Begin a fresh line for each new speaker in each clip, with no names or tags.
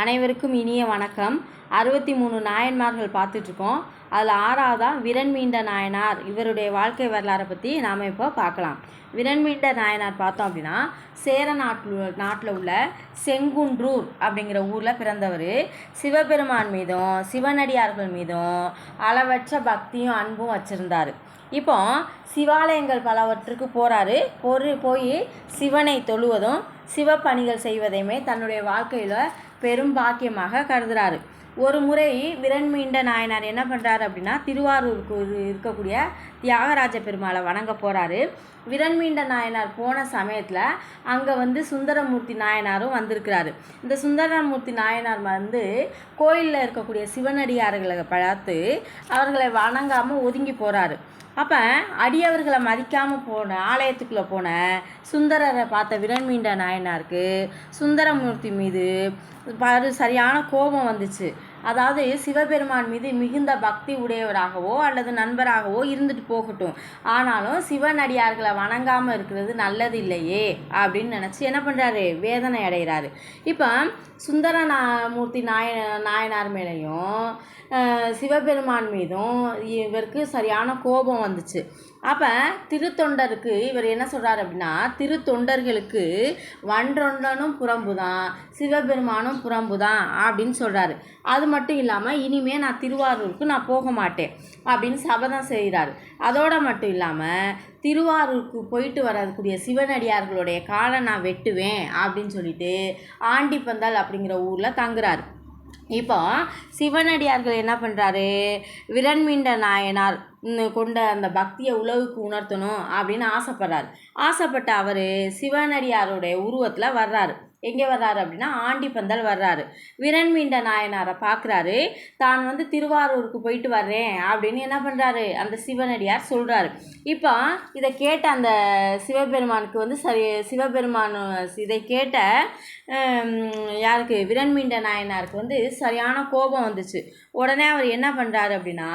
அனைவருக்கும் இனிய வணக்கம். அறுபத்தி மூணு நாயன்மார்கள் பார்த்துட்ருக்கோம். அதில் ஆறாவதாக விரண்மீண்ட நாயனார். இவருடைய வாழ்க்கை வரலாறை பற்றி நாம் இப்போ பார்க்கலாம். விரண்மீண்ட நாயனார் பார்த்தோம் அப்படின்னா சேர நாட்டில் நாட்டில் உள்ள செங்குன்றூர் அப்படிங்கிற ஊரில் பிறந்தவர். சிவபெருமான் மீதும் சிவனடியார்கள் மீதும் அளவற்ற பக்தியும் அன்பும் வச்சுருந்தார். இப்போ சிவாலயங்கள் பலவற்றுக்கு போகிறாரு பொரு போய் சிவனை தொழுவதும் சிவப்பணிகள் செய்வதையுமே தன்னுடைய வாழ்க்கையில் பெரும் பாக்கியமாக கருதுகிறாரு ஒரு முறை விரண்மீண்ட நாயனார் என்ன பண்ணுறாரு அப்படின்னா திருவாரூருக்கு இருக்கக்கூடிய தியாகராஜ பெருமாளை வணங்க போகிறாரு விரண்மீண்ட நாயனார் போன சமயத்தில் அங்கே வந்து சுந்தரமூர்த்தி நாயனாரும் வந்திருக்கிறாரு. இந்த சுந்தரமூர்த்தி நாயனார் வந்து கோயிலில் இருக்கக்கூடிய சிவனடியார்களை பார்த்து அவர்களை வணங்காமல் ஒதுங்கி போகிறாரு அப்போ அடியவர்களை மதிக்காமல் போன ஆலயத்துக்குள்ளே போன சுந்தரரை பார்த்த விரண்மீண்ட நாயனாருக்கு சுந்தரமூர்த்தி மீது சரியான கோபம் வந்துச்சு. அதாவது சிவபெருமான் மீது மிகுந்த பக்தி உடையவராகவோ அல்லது நண்பராகவோ இருந்துட்டு போகட்டும். ஆனாலும் சிவனடியார்களை வணங்காமல் இருக்கிறது நல்லது இல்லையே அப்படின்னு நினச்சி என்ன பண்ணுறாரு வேதனை அடைகிறாரு. இப்போ சுந்தர மூர்த்தி நாய நாயனார் மேலேயும் சிவபெருமான் மீதும் இவருக்கு சரியான கோபம் வந்துச்சு. அப்போ திருத்தொண்டருக்கு இவர் என்ன சொல்கிறார் அப்படின்னா திருத்தொண்டர்களுக்கு வன்றொண்டனும் புறம்பு தான் சிவபெருமானும் புறம்பு தான் அப்படின்னு சொல்கிறாரு அது மட்டும் இல்லாமல் இனிமேல் நான் திருவாரூருக்கு நான் போக மாட்டேன் அப்படின்னு சபதம் செய்கிறாரு. அதோடு மட்டும் இல்லாமல் திருவாரூருக்கு போயிட்டு வரக்கூடிய சிவனடியார்களுடைய காலை நான் வெட்டுவேன் அப்படின்னு சொல்லிட்டு ஆண்டிப்பந்தல் அப்படிங்கிற ஊரில் தங்குறாரு. இப்போ சிவனடியார்கள் என்ன பண்ணுறாரு விரண்மீண்ட நாயனார் கொண்ட அந்த பக்தியை உழவுக்கு உணர்த்தணும் அப்படின்னு ஆசைப்படுறாரு. ஆசைப்பட்ட அவர் சிவனடியாருடைய உருவத்தில் வர்றாரு. எங்கே வர்றாரு அப்படின்னா ஆண்டிப்பந்தல் வர்றாரு. விரண்மீண்ட நாயனாரை பார்க்குறாரு. தான் வந்து திருவாரூருக்கு போயிட்டு வர்றேன் அப்படின்னு என்ன பண்ணுறாரு அந்த சிவனடியார் சொல்கிறாரு இப்போ இதை கேட்ட அந்த சிவபெருமானுக்கு வந்து சரி சிவபெருமான் இதை கேட்ட யாருக்கு? விரண்மீண்ட நாயனாருக்கு வந்து சரியான கோபம் வந்துச்சு. உடனே அவர் என்ன பண்ணுறாரு அப்படின்னா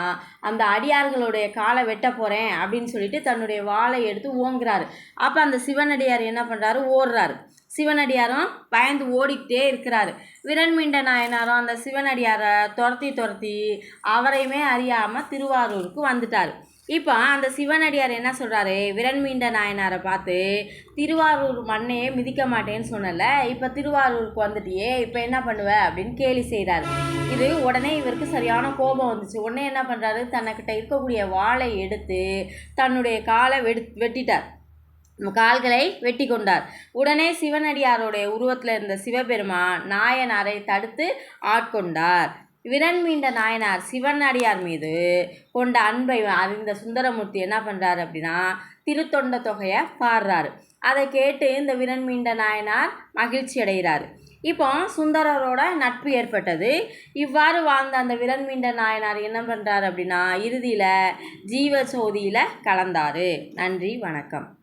அந்த அடியார்களுடைய காலை வெட்ட போகிறேன் அப்படின்னு சொல்லிட்டு தன்னுடைய வாளை எடுத்து ஓங்குறாரு. அப்போ அந்த சிவனடியார் என்ன பண்ணுறாரு ஓடுறாரு. சிவனடியாரும் பயந்து ஓடிக்கிட்டே இருக்கிறாரு. விரண்மீண்ட நாயனாரும் அந்த சிவனடியாரை துரத்தி துரத்தி அவரையுமே அறியாமல் திருவாரூருக்கு வந்துட்டார். இப்போ அந்த சிவனடியார் என்ன சொல்கிறாரு விரண்மீண்ட நாயனாரை பார்த்து திருவாரூர் மண்ணையே மிதிக்க மாட்டேன்னு சொன்னல இப்போ திருவாரூருக்கு வந்துட்டியே இப்போ என்ன பண்ணுவ? அப்படின்னு கேலி செய்கிறாரு இது உடனே இவருக்கு சரியான கோபம் வந்துச்சு. உடனே என்ன பண்ணுறாரு தன்னைக்கிட்ட இருக்கக்கூடிய வாளை எடுத்து தன்னுடைய காலை வெடு வெட்டிட்டார். கால்களை வெட்டி கொண்டார். உடனே சிவனடியாருடைய உருவத்தில் இருந்த சிவபெருமான் நாயனாரை தடுத்து ஆட்கொண்டார். விரண்மீண்ட நாயனார் சிவனடியார் மீது கொண்ட அன்பை அறிந்த சுந்தரமூர்த்தி என்ன பண்ணுறாரு அப்படின்னா திருத்தொண்ட தொகையை பாடுறாரு அதை கேட்டு இந்த விரண்மீண்ட நாயனார் மகிழ்ச்சி அடைகிறார். இப்போ சுந்தரரோட நட்பு ஏற்பட்டது. இவ்வாறு வாழ்ந்த அந்த விரண்மீண்ட நாயனார் என்ன பண்ணுறாரு அப்படின்னா இறுதியில் ஜீவ சோதியில் கலந்தார். நன்றி வணக்கம்.